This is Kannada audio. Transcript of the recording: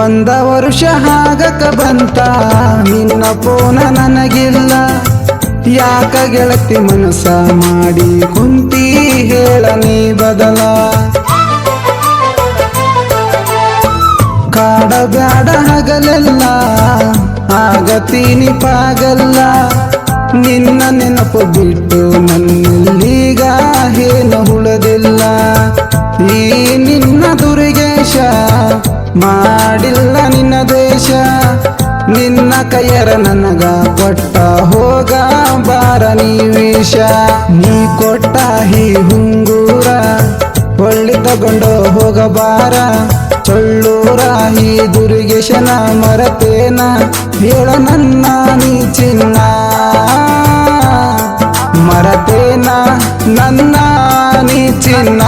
ಒಂದ ವರ್ಷ ಆಗಕ ಬಂತ. ನಿನ್ನ ಪೋನ ನನಗಿಲ್ಲ. ಯಾಕ ಗೆಳತಿ ಮನಸ ಮಾಡಿ ಕುಂತಿ ಹೇಳ ನೀ ಬದಲ. ಕಾಡ ಬ್ಯಾಡ ಹಗಲೆಲ್ಲ, ಆಗತೀನಿ ಪಾಗಲ್ಲ. ನಿನ್ನ ನೆನಪು ಬಿಟ್ಟು ನನ್ನಲ್ಲೀಗ ಏನು ಉಳದಿಲ್ಲ. ಈ ನಿನ್ನ ದುರ್ಗೇಶ ಮಾಡಿಲ್ಲ ನಿನ್ನ ದೇಶ ನಿನ್ನ ಕೈಯರ ನನಗ ಕೊಟ್ಟ ಹೋಗ ಬಾರ ನೀ ವೇಷ. ನೀ ಕೊಟ್ಟ ಹೀ ಹುಂಗೂರ ಒಳ್ಳಿ ತಗೊಂಡು ಹೋಗಬಾರ ಚೊಳ್ಳೂರ ಈ ದುರ್ಗೇಶನ ಮರತೇನ, ಹೇಳ ನನ್ನ ನೀ ಚಿನ್ನ. ಮರತೇನ ನನ್ನ ನೀ ಚಿನ್ನ.